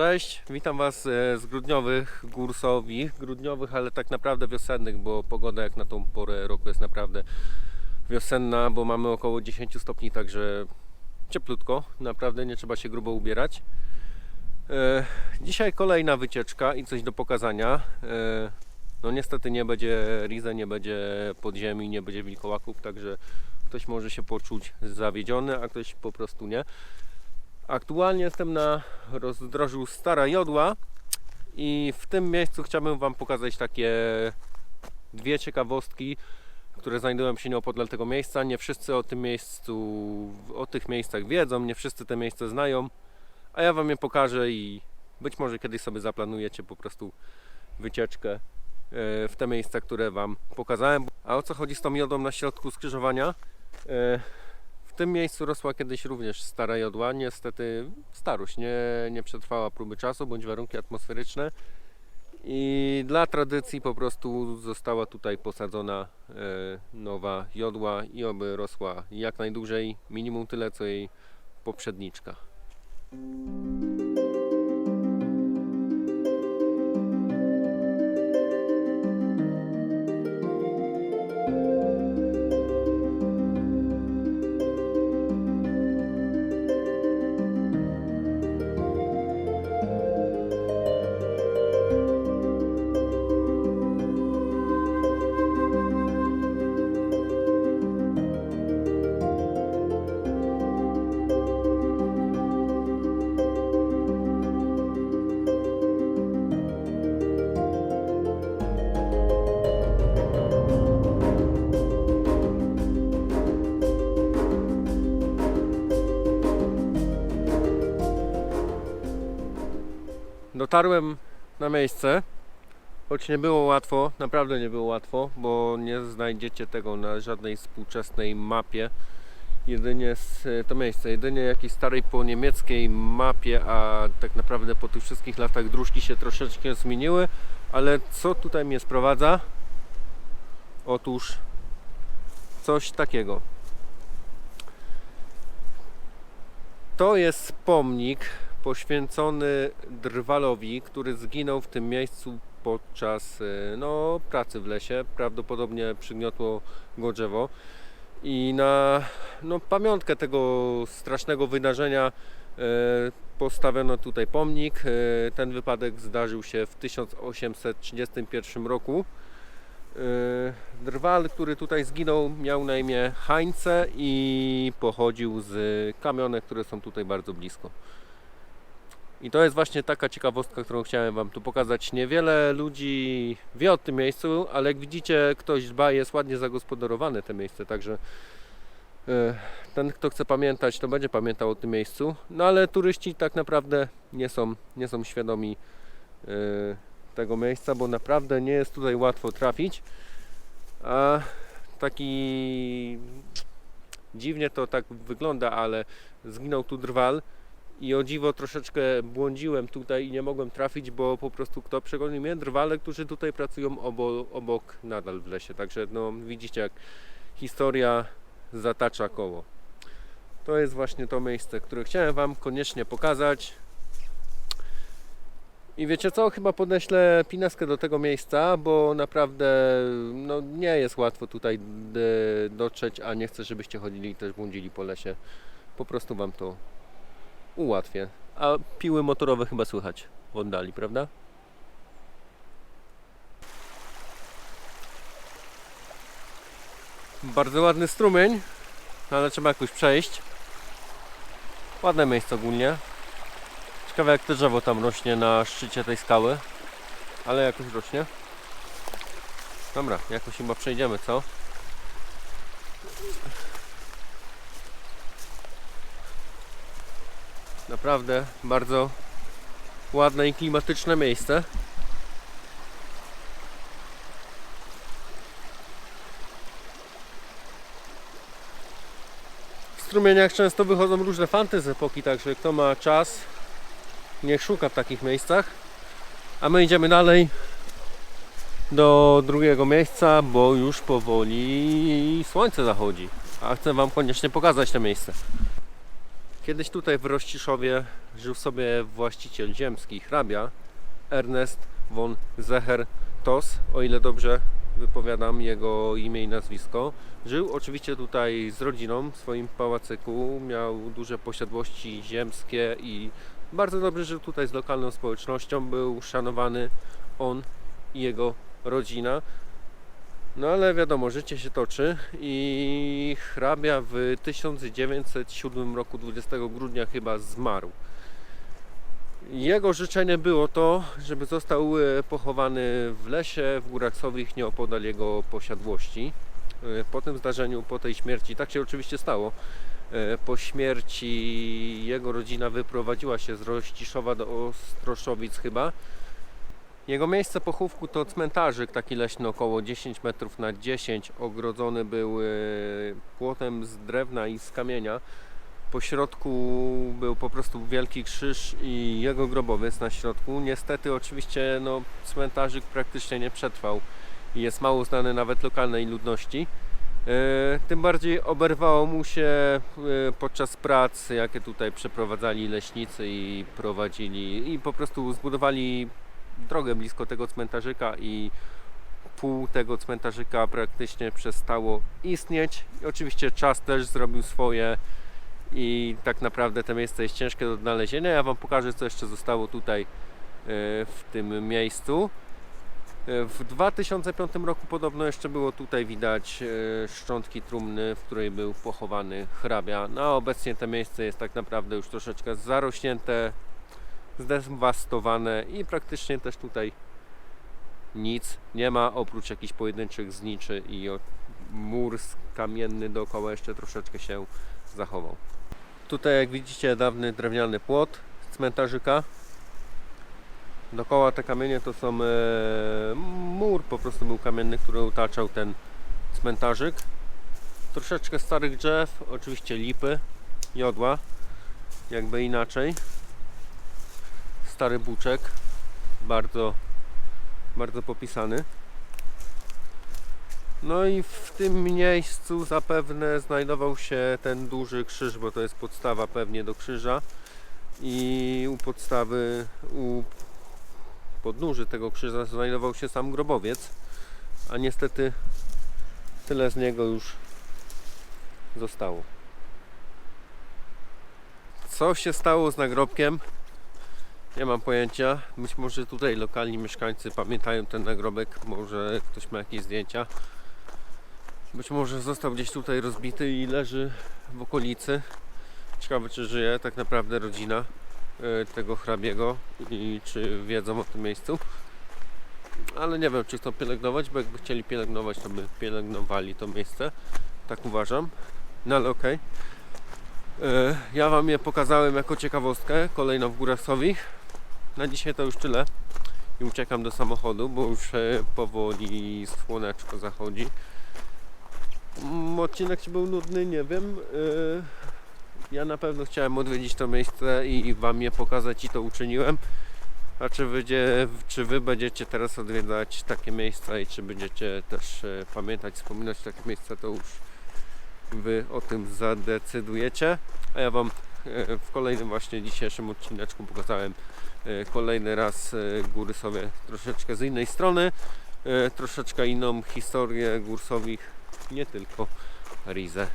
Cześć, witam Was e, z grudniowych gór Sowich, grudniowych, ale tak naprawdę wiosennych, bo pogoda jak na tą porę roku jest naprawdę wiosenna, bo mamy około 10 stopni, także cieplutko, naprawdę nie trzeba się grubo ubierać. E, Dzisiaj kolejna wycieczka i coś do pokazania. E, No niestety nie będzie Rize, nie będzie podziemi, nie będzie wilkołaków, także ktoś może się poczuć zawiedziony, a ktoś po prostu nie. Aktualnie jestem na rozdrożu Stara Jodła i w tym miejscu chciałbym Wam pokazać takie dwie ciekawostki, które znajdują się nieopodal tego miejsca. Nie wszyscy o tym miejscu, o tych miejscach wiedzą, nie wszyscy te miejsce znają, a ja Wam je pokażę i być może kiedyś sobie zaplanujecie po prostu wycieczkę e, w te miejsca, które Wam pokazałem. A o co chodzi z tą jodą na środku skrzyżowania? Tym miejscu rosła kiedyś również stara jodła. Niestety starość nie, nie przetrwała próby czasu bądź warunki atmosferyczne. I dla tradycji po prostu została tutaj posadzona e, nowa jodła i oby rosła jak najdłużej, minimum tyle co jej poprzedniczka. Dotarłem na miejsce, choć nie było łatwo, naprawdę nie było łatwo, bo nie znajdziecie tego na żadnej współczesnej mapie. Jedynie z, to miejsce, jedynie jakiejś starej po niemieckiej mapie, a tak naprawdę po tych wszystkich latach dróżki się troszeczkę zmieniły, ale co tutaj mnie sprowadza? Otóż coś takiego. To jest pomnik poświęcony drwalowi, który zginął w tym miejscu podczas e, no, pracy w lesie. Prawdopodobnie przygniotło go drzewo. I na no, pamiątkę tego strasznego wydarzenia e, postawiono tutaj pomnik. E, ten wypadek zdarzył się w 1831 roku. Drwal, który tutaj zginął, miał na imię Hańce i pochodził z kamionek, które są tutaj bardzo blisko. I to jest właśnie taka ciekawostka, którą chciałem Wam tu pokazać. Niewiele ludzi wie o tym miejscu, ale jak widzicie, ktoś dba, jest ładnie zagospodarowane te miejsce, także e, ten, kto chce pamiętać, to będzie pamiętał o tym miejscu. No ale turyści tak naprawdę nie są, nie są świadomi e, tego miejsca, bo naprawdę nie jest tutaj łatwo trafić. A taki dziwnie to tak wygląda, ale zginął tu drwal i o dziwo troszeczkę błądziłem tutaj i nie mogłem trafić, bo po prostu kto przegonił mnie? Drwale, którzy tutaj pracują obo, obok nadal w lesie. Także no widzicie jak historia zatacza koło. To jest właśnie to miejsce, które chciałem Wam koniecznie pokazać. I wiecie co? Chyba podeślę pineskę do tego miejsca, bo naprawdę no, nie jest łatwo tutaj d- dotrzeć, a nie chcę, żebyście chodzili i też błądzili po lesie. Po prostu Wam to ułatwię. A piły motorowe chyba słychać w oddali, prawda? Bardzo ładny strumień, no ale trzeba jakoś przejść. Ładne miejsce ogólnie. Ciekawe jak to drzewo tam rośnie na szczycie tej skały. Ale jakoś rośnie. Dobra, jakoś chyba przejdziemy, co? Naprawdę bardzo ładne i klimatyczne miejsce. W strumieniach często wychodzą różne fanty z epoki, także kto ma czas, niech szuka w takich miejscach. A my idziemy dalej do drugiego miejsca, bo już powoli słońce zachodzi. A chcę Wam koniecznie pokazać to miejsce. Kiedyś tutaj w Rościszowie żył sobie właściciel ziemski, hrabia Ernest von Zeher Tos, o ile dobrze wypowiadam jego imię i nazwisko. Żył oczywiście tutaj z rodziną w swoim pałacyku, miał duże posiadłości ziemskie i bardzo dobrze żył tutaj z lokalną społecznością, był szanowany on i jego rodzina. No ale wiadomo, życie się toczy i hrabia w 1907 roku 20 grudnia chyba zmarł. Jego życzenie było to, żeby został e, pochowany w lesie w Górach Sowich nieopodal jego posiadłości. E, Po tym zdarzeniu, po tej śmierci, tak się oczywiście stało. E, Po śmierci jego rodzina wyprowadziła się z Rościszowa do Ostroszowic chyba. Jego miejsce pochówku to cmentarzyk taki leśny około 10 metrów na 10. Ogrodzony był e, płotem z drewna i z kamienia. Po środku był po prostu wielki krzyż i jego grobowiec na środku. Niestety oczywiście no, cmentarzyk praktycznie nie przetrwał i jest mało znany nawet lokalnej ludności. E, Tym bardziej oberwało mu się e, podczas prac, jakie tutaj przeprowadzali leśnicy i prowadzili i po prostu zbudowali drogę blisko tego cmentarzyka i pół tego cmentarzyka praktycznie przestało istnieć. I oczywiście czas też zrobił swoje i tak naprawdę to miejsce jest ciężkie do odnalezienia. Ja Wam pokażę, co jeszcze zostało tutaj e, w tym miejscu. E, W 2005 roku podobno jeszcze było tutaj widać e, szczątki trumny, w której był pochowany hrabia. No a obecnie to miejsce jest tak naprawdę już troszeczkę zarośnięte, zdewastowane i praktycznie też tutaj nic nie ma oprócz jakichś pojedynczych zniczy i mur kamienny dookoła jeszcze troszeczkę się zachował. Tutaj jak widzicie dawny drewniany płot cmentarzyka. Dookoła te kamienie to są e, mur po prostu był kamienny, który otaczał ten cmentarzyk. Troszeczkę starych drzew, oczywiście lipy, jodła, jakby inaczej. Stary buczek, bardzo, bardzo popisany. No i w tym miejscu zapewne znajdował się ten duży krzyż, bo to jest podstawa pewnie do krzyża. I u podstawy, u podnóży tego krzyża znajdował się sam grobowiec, a niestety tyle z niego już zostało. Co się stało z nagrobkiem? Nie mam pojęcia. Być może tutaj lokalni mieszkańcy pamiętają ten nagrobek, może ktoś ma jakieś zdjęcia. Być może został gdzieś tutaj rozbity i leży w okolicy. Ciekawe czy żyje tak naprawdę rodzina e, tego hrabiego i czy wiedzą o tym miejscu. Ale nie wiem czy chcą pielęgnować, bo jakby chcieli pielęgnować to by pielęgnowali to miejsce. Tak uważam. No ale okej. E, Ja Wam je pokazałem jako ciekawostkę, kolejną w Górach Sowich. Na dzisiaj to już tyle. I uciekam do samochodu, bo już e, powoli słoneczko zachodzi. Mm, Odcinek czy był nudny, nie wiem. E, Ja na pewno chciałem odwiedzić to miejsce i Wam je pokazać i to uczyniłem. A czy, wydzie, czy Wy będziecie teraz odwiedzać takie miejsca i czy będziecie też e, pamiętać, wspominać takie miejsca, to już Wy o tym zadecydujecie. A ja Wam w kolejnym właśnie dzisiejszym odcineczku pokazałem kolejny raz e, góry sobie troszeczkę z innej strony. E, Troszeczkę inną historię gór Sowich, nie tylko Rizę.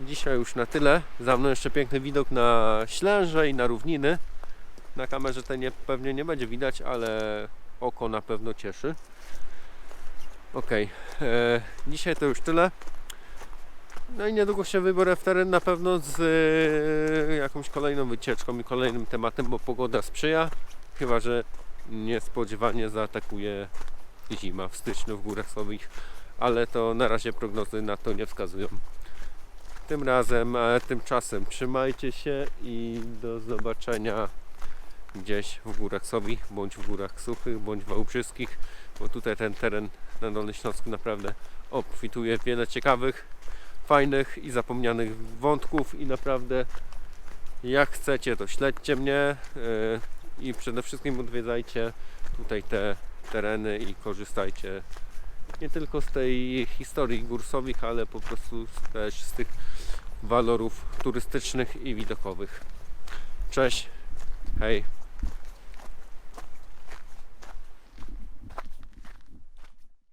Dzisiaj już na tyle. Za mną jeszcze piękny widok na Ślęże i na równiny. Na kamerze to nie, pewnie nie będzie widać, ale oko na pewno cieszy. Ok, e, dzisiaj to już tyle. No i niedługo się wybiorę w teren na pewno z e, jakąś kolejną wycieczką i kolejnym tematem, bo pogoda sprzyja. Chyba, że niespodziewanie zaatakuje zima w styczniu w Górach Słowich, ale to na razie prognozy na to nie wskazują. Tym razem, a tymczasem trzymajcie się i do zobaczenia gdzieś w Górach Sowich, bądź w Górach Suchych, bądź w Wałbrzyskich, bo tutaj ten teren na Dolnym Śląsku naprawdę obfituje w wiele ciekawych, fajnych i zapomnianych wątków i naprawdę jak chcecie to śledźcie mnie yy, i przede wszystkim odwiedzajcie tutaj te tereny i korzystajcie nie tylko z tej historii gór Sowich, ale po prostu też z tych walorów turystycznych i widokowych. Cześć, hej.